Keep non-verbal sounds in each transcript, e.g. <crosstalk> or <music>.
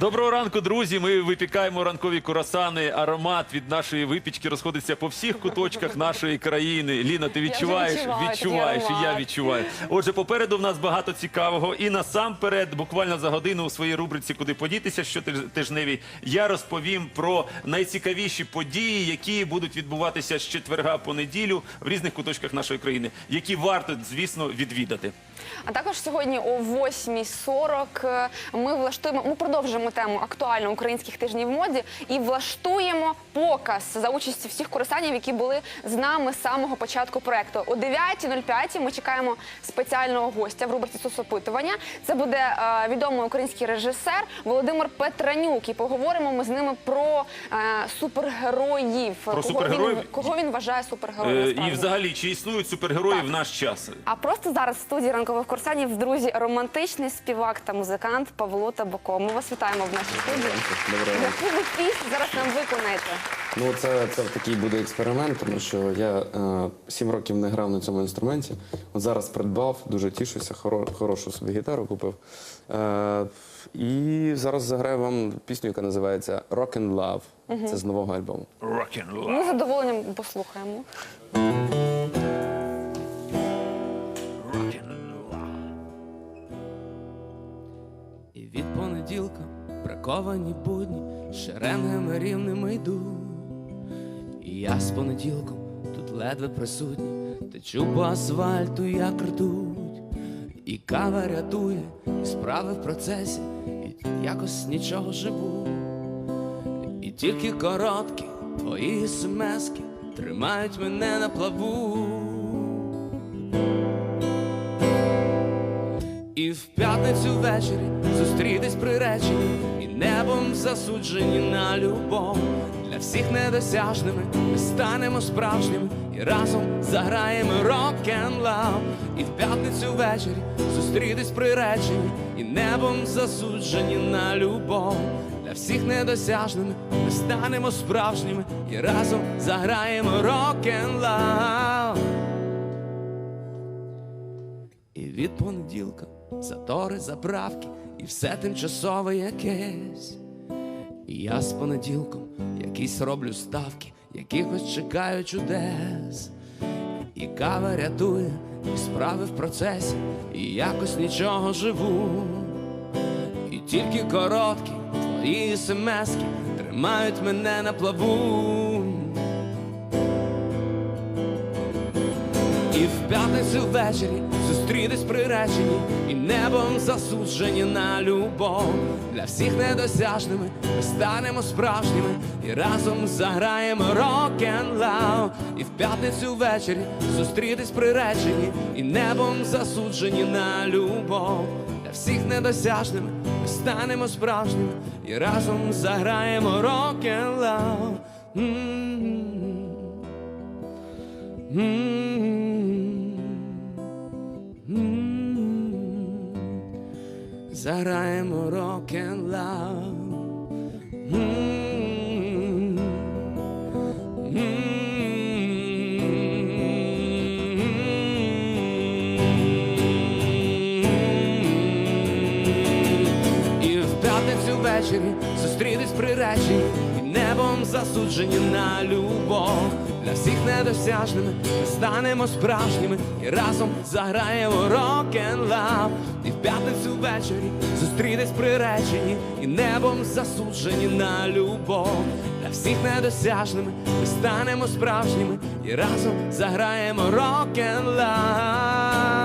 Доброго ранку, друзі. Ми випікаємо ранкові курасани. Аромат від нашої випічки розходиться по всіх куточках нашої країни. Ліна, ти відчуваєш? відчуваю Відчуваєш, і я відчуваю. Отже, попереду в нас багато цікавого. І насамперед, буквально за годину у своїй рубриці Куди подітися щотижневій, я розповім про найцікавіші події, які будуть відбуватися з четверга по неділю в різних куточках нашої країни, які варто, звісно, відвідати. А також сьогодні о 8.40 ми влаштуємо, ми продовжимо тему актуально українських тижнів в моді і влаштуємо показ за участі всіх курсантів, які були з нами з самого початку проекту. О 9.05 ми чекаємо спеціального гостя в рубриці соцопитування. Це буде е, відомий український режисер Володимир Петранюк. І поговоримо ми з ними про е, супергероїв. Кого супергероїв? Він, кого він вважає супергероєм? Е, і насправді. взагалі, чи існують супергерої Так. в наш час? А просто зараз в студії ранкових курсанів, друзі, романтичний співак та музикант Павло Табако. Ми вас вітаємо в нашій студії. Доброго ранку. Яку ви пісню зараз нам виконаєте? Ну, це, це такий буде експеримент, тому що я е, сім років не грав на цьому інструменті. От зараз придбав, дуже тішуся, хоро, хорошу собі гітару купив. Е, і зараз заграю вам пісню, яка називається Rock and Love. Це з нового альбому. Rock'n'roll. Ми задоволенням послухаємо. Браковані будні шеренгами рівними йду. І я з понеділком тут ледве присутній, течу по асфальту, як ртуть. І кава рятує, і справи в процесі, і якось нічого живу. І тільки короткі твої смески тримають мене на плаву. П'ятницю ввечері зустрітись приречені і небом засуджені на любов. Для всіх недосяжними ми станемо справжніми і разом заграємо рок-н-лав. І в п'ятницю ввечері зустрітись приречені і небом засуджені на любов. Для всіх недосяжними ми станемо справжніми і разом заграємо рок-н-лав. І від понеділка затори, заправки, і все тимчасове якесь. І я з понеділком якісь роблю ставки, якихось чекаю чудес. І кава рятує, і справи в процесі, і якось нічого живу. І тільки короткі твої смски тримають мене на плаву. І в п'ятницю ввечері зустрітись приречені і небом засуджені на любов. Для всіх недосяжними ми станемо справжніми і разом заграємо рок-н-лав. І в п'ятницю ввечері зустрітись приречені і небом засуджені на любов. Для всіх недосяжними ми станемо справжніми і разом заграємо рок-н-лав. М-м-м. Заграємо рок-н-лав. І в п'ятницю ввечері зустрітись приречені і небом засуджені на любов. Для всіх недосяжними ми станемо справжніми і разом заграємо рок-н-лав. І в п'ятницю ввечері зустрітись приречені і небом засуджені на любов. Для всіх недосяжними ми станемо справжніми і разом заграємо рок-н-лав.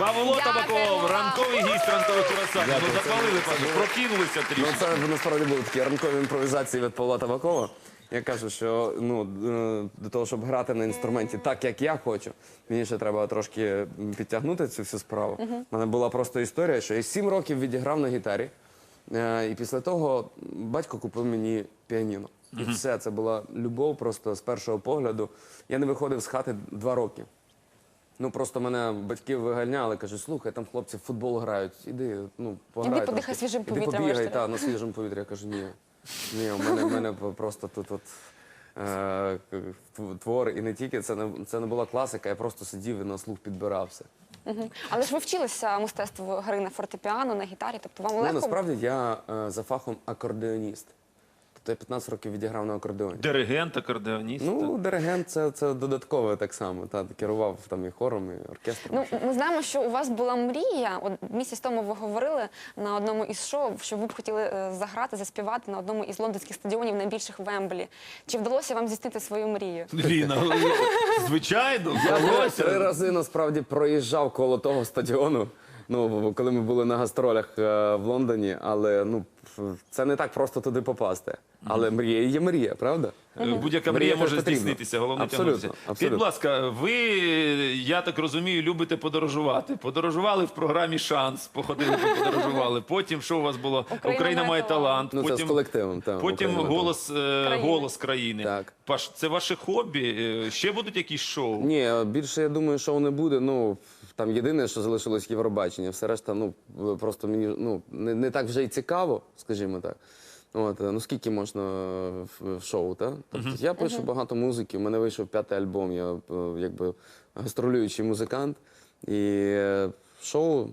Павло Дякую Табаков, ранковий гість ранкових курасанів. Ну запалили, пане, прокинулися Ну, трішки. це насправді були такі ранкові імпровізації від Павла Табакова. Я кажу, що ну, е, до того, щоб грати на інструменті так, як я хочу, мені ще треба трошки м, підтягнути цю всю справу. У мене була просто історія, що я сім років відіграв на гітарі, е, і після того батько купив мені піаніно. І все, це була любов просто з першого погляду. Я не виходив з хати два роки. Ну просто мене батьки виганяли, кажуть, слухай, там хлопці в футбол грають, іди, ну пограй. Іди подихай трошки. свіжим Іди повітрям, побігай, врешті-решт. та, на свіжому повітрі. Я кажу, ні. Ні, у мене, в мене <laughs> просто тут от, е, твор, і не тільки це не, це не була класика, я просто сидів і на слух підбирався. Мгм. Але ж ви вчилися мистецтву гри на фортепіано, на гітарі, тобто вам Ну, легко насправді я е, за фахом акордеоніст. Тобто я 15 років відіграв на акордеоні. Диригент, акордеоніст. Ну, диригент це, це додаткове так само. Та, керував там і хором, і оркестром. Ну, ми знаємо, що у вас була мрія. От місяць тому ви говорили на одному із шоу, що ви б хотіли е, заграти, заспівати на одному із лондонських стадіонів найбільших Вемблі. Чи вдалося вам здійснити свою мрію? Ліна, звичайно, Я три рази насправді проїжджав коло того стадіону. Ну, коли ми були на гастролях е, в Лондоні, але ну це не так просто туди попасти. Але мрія є мрія, правда? Будь-яка Мрія мрія може здійснитися, головне Абсолютно, тягнутися. абсолютно. Скажіть, будь ласка, ви, я так розумію, любите подорожувати. Подорожували в програмі Шанс, походили, подорожували. <laughs> Потім що у вас було? Україна, має талант. Ну, це потім з колективом. Та, потім Україна голос, е, Країни. голос країни. Так. Паш, це ваше хобі? Е, Ще будуть якісь шоу? Ні, більше я думаю, шоу не буде. Ну там єдине, що залишилось Євробачення. Все решта, ну просто мені ну не, не так вже й цікаво, скажімо так. От ну скільки можна в, в шоу, та тобто я пишу багато музики. У мене вийшов п'ятий альбом. Я е, якби гастролюючий музикант. І е, шоу,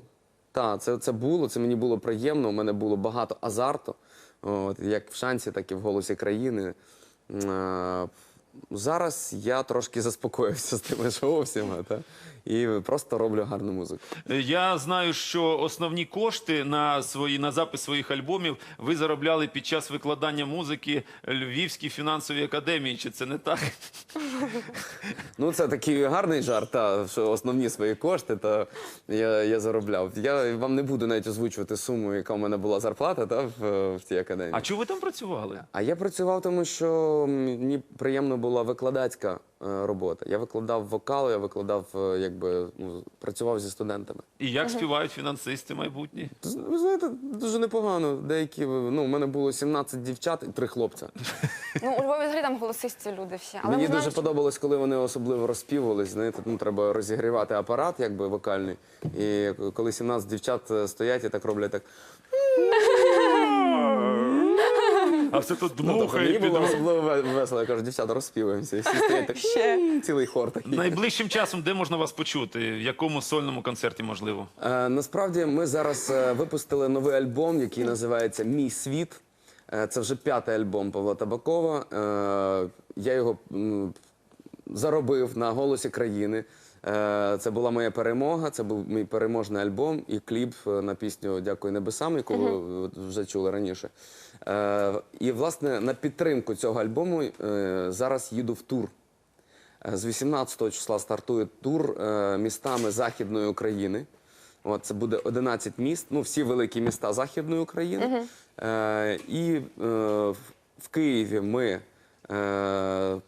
та це, це було. Це мені було приємно. У мене було багато азарту, от як в шансі, так і в голосі країни. Зараз я трошки заспокоївся з тими шоу всіма, та? і просто роблю гарну музику. Я знаю, що основні кошти на свої на запис своїх альбомів ви заробляли під час викладання музики Львівській фінансовій академії. Чи це не так? Ну, це такий гарний жарт, та, що основні свої кошти та я, я заробляв. Я вам не буду навіть озвучувати суму, яка у мене була зарплата та, в, в цій академії. А чого ви там працювали? А я працював, тому що мені приємно була викладацька е, робота. Я викладав вокал, я викладав, е, якби ну, працював зі студентами. І як співають фінансисти майбутні? Ви знаєте, дуже непогано. Деякі ну, у мене було 17 дівчат і три хлопця. <laughs> Ну, у Львові взагалі там голосисті люди всі. Але Мені ми дуже що- подобалось, коли вони особливо розпівувались. Знаєте, ну треба розігрівати апарат, якби вокальний. І коли 17 дівчат е, стоять і так роблять так. <laughs> А все тут Ну, дмухає мені було особливо весело. Я кажу, дівчата, розспіваємося. Всі <laughs> стоять так «М», цілий хор такий. Найближчим часом, де можна вас почути? В якому сольному концерті можливо? Е, насправді ми зараз е, випустили новий альбом, який називається Мій світ. Е, це вже п'ятий альбом Павла Табакова. Е, я його м, заробив на голосі країни. Е, це була моя перемога, це був мій переможний альбом і кліп е, на пісню Дякую небесам, яку ви вже чули раніше. Е, і власне на підтримку цього альбому зараз їду в тур. З 18 числа стартує тур містами Західної України. От, це буде 11 міст, ну всі великі міста Західної України. І в- Києві ми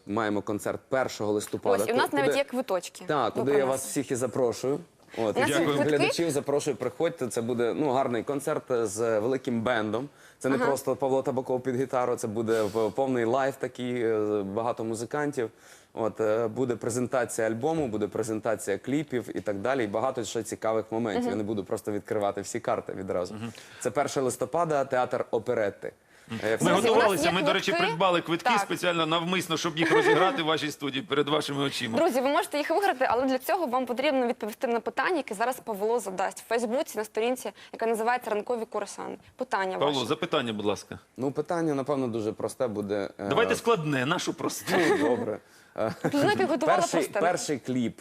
маємо концерт 1 листопада. Ось, і в нас куди- навіть є квиточки. так, куди я вас всіх і запрошую. От, і всіх глядачів запрошую, приходьте. Це буде ну, гарний концерт з великим бендом. Це не просто Павло Табаков під гітару, це буде в- повний лайв такий, е, багато музикантів. От, е, буде презентація альбому, буде презентація кліпів і так далі. І багато ще цікавих моментів. Я не буду просто відкривати всі карти відразу. Це 1 листопада, театр оперетти. Е, Ми Друзі, у нас готувалися. є Ми, до речі, квитки. придбали квитки Так. спеціально навмисно, щоб їх розіграти в вашій студії перед вашими очима. Друзі, ви можете їх виграти, але для цього вам потрібно відповісти на питання, яке зараз Павло задасть в Фейсбуці на сторінці, яка називається Ранкові курасани. Питання Павло, ваше. запитання, будь ласка. Ну, питання, напевно, дуже просте буде. е, Давайте складне, нашу просту. Ну, добре. Е, Людина підготувала перший, просто. перший кліп.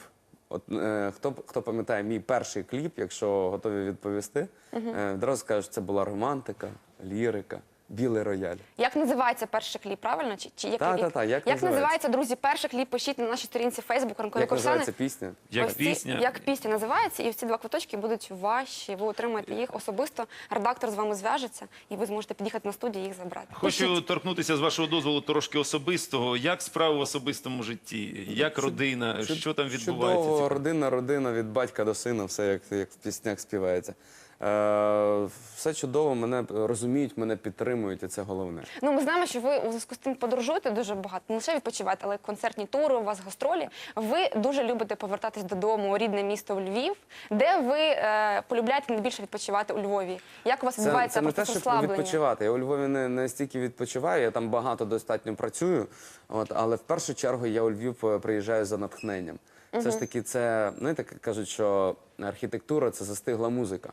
От е, хто хто пам'ятає мій перший кліп, якщо готові відповісти, е, одразу скажу, що це була романтика, лірика, білий рояль. Як називається перший кліп, правильно? Чи, чи який Та, рік? та, та, як як називається? називається, друзі, перший кліп пишіть на нашій сторінці Фейсбук Ранкові Як курсани. називається пісня? Як Ось ці- пісня. як пісня називається, і ці два квиточки будуть ваші. Ви отримаєте їх особисто. Редактор з вами зв'яжеться, і ви зможете під'їхати на студію і їх забрати. Хочу торкнутися з вашого дозволу трошки особистого. Як справи в особистому житті? Як родина? Що там відбувається? Чудово, Цікаво. родина, родина від батька до сина, все як, як в піснях співається. Е, все чудово, мене розуміють, мене підтримують, і це головне. Ну, ми знаємо, що ви у зв'язку з тим подорожуєте дуже багато, не лише відпочиваєте, але й концертні тури, у вас гастролі. Ви дуже любите повертатись додому у рідне місто у Львів, де ви е, полюбляєте найбільше відпочивати у Львові. Як у вас відбувається це не те, щоб відпочивати. Я у Львові не, не стільки відпочиваю, я там багато достатньо працюю. От, але в першу чергу я у Львів е, приїжджаю за натхненням. Все ж таки, це знаєте, кажуть, що архітектура це застигла музика.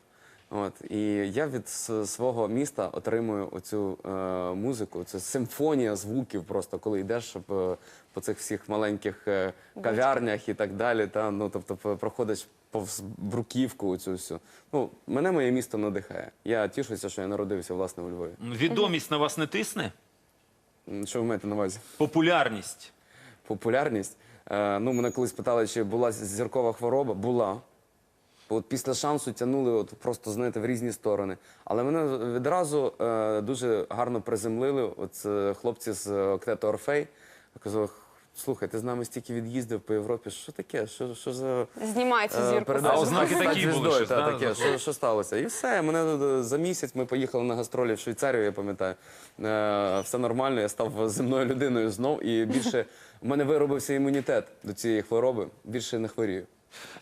От і я від свого міста отримую оцю е, музику. Це симфонія звуків, просто коли йдеш по, по цих всіх маленьких е, кав'ярнях і так далі. Та ну тобто проходиш повз бруківку оцю всю. Ну мене моє місто надихає. Я тішуся, що я народився власне у Львові. Відомість на вас не тисне? Що ви маєте на увазі? Популярність. популярність. Е, ну, мене колись питали, чи була зіркова хвороба. Була. От після шансу тягнули от просто знаєте, в різні сторони. Але мене відразу е, дуже гарно приземлили. От е, хлопці з октету Орфей. Казали, слухай, ти з нами стільки від'їздив по Європі. Що таке? Що, що за Знімай цю е, зірку. А ознаки такі були щось, та, да? таке. Що, що сталося? І все. Мене е, за місяць ми поїхали на гастролі в Швейцарію, я пам'ятаю. Е, все нормально, я став земною людиною знов. І більше в мене виробився імунітет до цієї хвороби. Більше не хворію.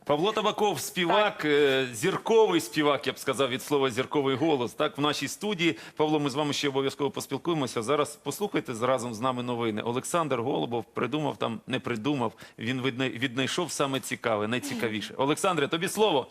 Павло Табаков, співак, е, зірковий співак, я б сказав, від слова зірковий голос. Так, в нашій студії. Павло, ми з вами ще обов'язково поспілкуємося. Зараз послухайте разом з нами новини. Олександр Голубов придумав там, не придумав. Він віднайшов саме цікаве, найцікавіше. Олександре, тобі слово.